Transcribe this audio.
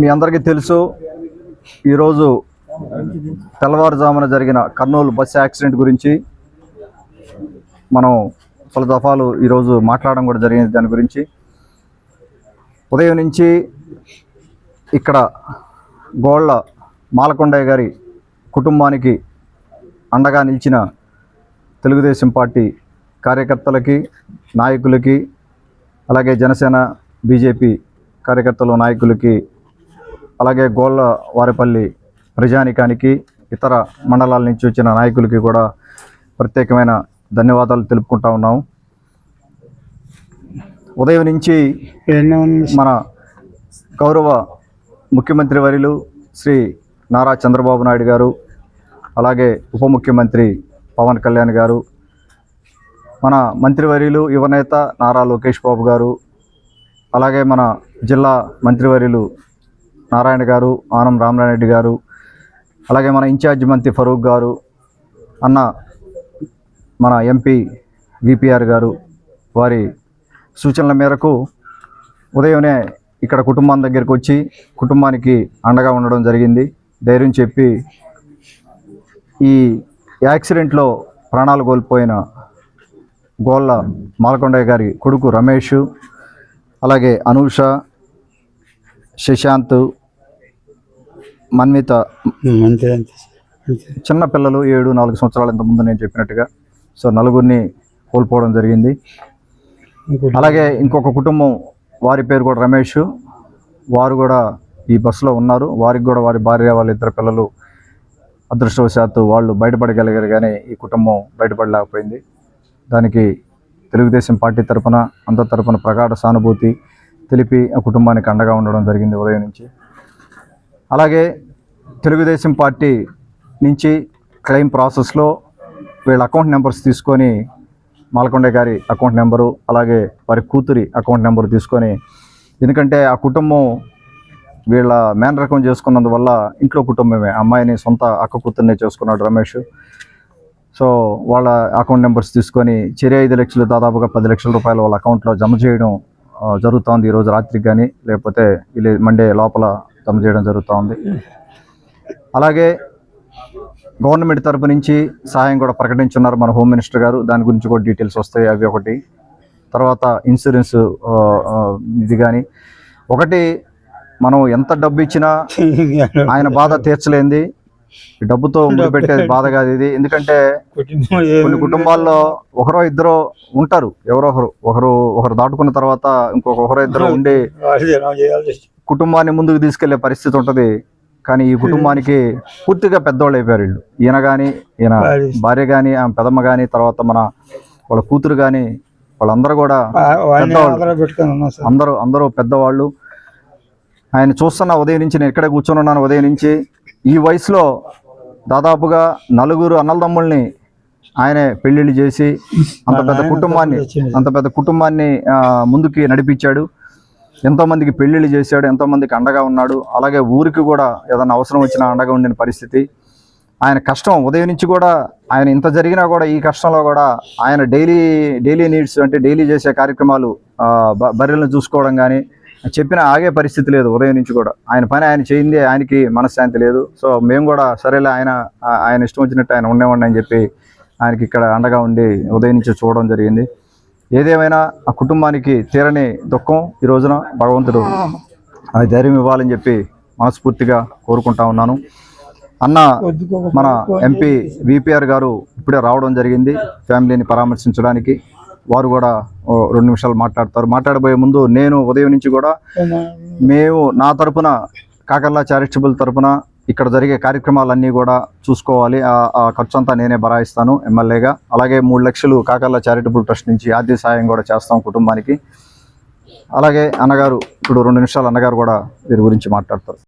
మీ అందరికీ తెలుసు ఈరోజు తెల్లవారుజామున జరిగిన కర్నూలు బస్సు యాక్సిడెంట్ గురించి మనం పలు దఫాలు ఈరోజు మాట్లాడడం కూడా జరిగింది దాని గురించి. ఉదయం నుంచి ఇక్కడ గోళ్ళ మాలకొండయ్య గారి కుటుంబానికి అండగా నిలిచిన తెలుగుదేశం పార్టీ కార్యకర్తలకి నాయకులకి అలాగే జనసేన బీజేపీ కార్యకర్తలు నాయకులకి అలాగే గోళ్ళ వారిపల్లి ప్రజానికానికి ఇతర మండలాల నుంచి వచ్చిన నాయకులకి కూడా ప్రత్యేకమైన ధన్యవాదాలు తెలుపుకుంటా ఉన్నాము ఉదయం నుంచి మన గౌరవ ముఖ్యమంత్రి వర్యులు శ్రీ నారా చంద్రబాబు నాయుడు గారు అలాగే ఉప ముఖ్యమంత్రి పవన్ కళ్యాణ్ గారు మన మంత్రివర్యులు యువనేత నారా లోకేష్ బాబు గారు అలాగే మన జిల్లా మంత్రివర్యులు నారాయణ గారు ఆనం రామనారెడ్డి గారు అలాగే మన ఇన్ఛార్జ్ మంత్రి ఫరూక్ గారు అన్న మన ఎంపీ విపిఆర్ గారు వారి సూచనల మేరకు ఉదయమే ఇక్కడ కుటుంబం దగ్గరికి వచ్చి కుటుంబానికి అండగా ఉండడం జరిగింది. ధైర్యం చెప్పి ఈ యాక్సిడెంట్లో ప్రాణాలు కోల్పోయిన గోళ్ళ మాలకొండయ్య గారి కొడుకు రమేష్ అలాగే అనూష శశాంత్ మన్విత. అంతే అంతే అంతే. చిన్న పిల్లలు ఏడు నాలుగు సంవత్సరాల ఇంత ముందు నేను చెప్పినట్టుగా. సో నలుగురిని కోల్పోవడం జరిగింది. అలాగే ఇంకొక కుటుంబం వారి పేరు కూడా రమేష్. వారు కూడా ఈ బస్సులో ఉన్నారు. వారికి కూడా వారి భార్య వాళ్ళ ఇద్దరు పిల్లలు అదృష్టవశాత్తు వాళ్ళు బయటపడగలిగారు కానీ ఈ కుటుంబం బయటపడలేకపోయింది. దానికి తెలుగుదేశం పార్టీ తరపున అందరి తరపున ప్రగాఢ సానుభూతి తెలిపి ఆ కుటుంబానికి అండగా ఉండడం జరిగింది ఉదయం నుంచి. అలాగే తెలుగుదేశం పార్టీ నుంచి క్లెయిమ్ ప్రాసెస్లో వీళ్ళ అకౌంట్ నెంబర్స్ తీసుకొని మాలకొండ గారి అకౌంట్ నెంబరు అలాగే వారి కూతురి అకౌంట్ నెంబర్ తీసుకొని ఎందుకంటే ఆ కుటుంబం వీళ్ళ మేన రకం చేసుకున్నందువల్ల ఇంట్లో కుటుంబమే అమ్మాయిని సొంత అక్క కూతుర్నే చేసుకున్నాడు రమేష్. సో వాళ్ళ అకౌంట్ నెంబర్స్ తీసుకొని చెరి ఐదు లక్షలు దాదాపుగా పది లక్షల రూపాయలు వాళ్ళ అకౌంట్లో జమ చేయడం జరుగుతోంది ఈరోజు రాత్రికి కానీ లేకపోతే వీళ్ళు మండే లోపల జమ చేయడం జరుగుతోంది. అలాగే గవర్నమెంట్ తరపు నుంచి సహాయం కూడా ప్రకటించున్నారు మన హోమ్ మినిస్టర్ గారు. దాని గురించి కూడా డీటెయిల్స్ వస్తాయి అవి ఒకటి. తర్వాత ఇన్సూరెన్స్ ఇది కానీ ఒకటి మనం ఎంత డబ్బు ఇచ్చినా ఆయన బాధ తీర్చలేంది. డబ్బుతో పెట్టేది బాధ కాదు ఇది. ఎందుకంటే కొన్ని కుటుంబాల్లో ఒకరో ఇద్దరు ఉంటారు. ఎవరో ఒకరు. ఒకరు ఒకరు దాటుకున్న తర్వాత ఇంకొక ఒకరో ఇద్దరు ఉండి కుటుంబాన్ని ముందుకు తీసుకెళ్ళే పరిస్థితి ఉంటది. కానీ ఈ కుటుంబానికి పూర్తిగా పెద్దవాళ్ళు అయిపోయారు వీళ్ళు. ఈయన కానీ ఈయన భార్య కానీ ఆమె పెదమ్మ కానీ తర్వాత మన వాళ్ళ కూతురు కానీ వాళ్ళందరూ కూడా అందరూ అందరూ పెద్దవాళ్ళు. ఆయన చూస్తున్న ఉదయం నుంచి నేను ఇక్కడే కూర్చొని ఉన్నాను ఉదయం నుంచి ఈ వయసులో దాదాపుగా నలుగురు అన్నలదమ్ముల్ని ఆయనే పెళ్ళిళ్ళు చేసి అంత పెద్ద కుటుంబాన్ని అంత పెద్ద కుటుంబాన్ని ముందుకి నడిపించాడు. ఎంతోమందికి పెళ్ళిళ్ళు చేశాడు ఎంతోమందికి అండగా ఉన్నాడు. అలాగే ఊరికి కూడా ఏదైనా అవసరం వచ్చినా అండగా ఉండిన పరిస్థితి. ఆయన కష్టం ఉదయం నుంచి కూడా ఆయన ఇంత జరిగినా కూడా ఈ కష్టంలో కూడా ఆయన డైలీ డైలీ నీడ్స్ అంటే డైలీ చేసే కార్యక్రమాలు బర్రెలను చూసుకోవడం కానీ చెప్పిన ఆగే పరిస్థితి లేదు ఉదయం నుంచి కూడా. ఆయన పని ఆయన చేయింది ఆయనకి మనశ్శాంతి లేదు. సో మేము కూడా సరేలే ఆయన ఆయన ఇష్టం వచ్చినట్టు ఆయన ఉండేవాడిని అని చెప్పి ఆయనకి ఇక్కడ అండగా ఉండి ఉదయం నుంచి చూడడం జరిగింది. ఏదేమైనా ఆ కుటుంబానికి తీరని దుఃఖం ఈ రోజున భగవంతుడు ఆ ధైర్యం ఇవ్వాలని చెప్పి మనస్ఫూర్తిగా కోరుకుంటా ఉన్నాను. అన్న మన ఎంపీ విపిఆర్ గారు ఇప్పుడే రావడం జరిగింది. ఫ్యామిలీని పరామర్శించడానికి వారు కూడా రెండు నిమిషాలు మాట్లాడతారు. మాట్లాడబోయే ముందు నేను ఉదయం నుంచి కూడా మేము నా తరపున కాకర్లా చారిటబుల్ తరపున ఇక్కడ జరిగే కార్యక్రమాలన్నీ కూడా చూసుకోవాలి. ఆ- ఖర్చు అంతా నేనే బరాయిస్తాను ఎమ్మెల్యేగా. అలాగే మూడు లక్షలు కాకర్ల చారిటబుల్ ట్రస్ట్ నుంచి ఆర్థిక సాయం కూడా చేస్తాం కుటుంబానికి. అలాగే అన్నగారు ఇప్పుడు రెండు నిమిషాలు అన్నగారు కూడా వీరి గురించి మాట్లాడతారు.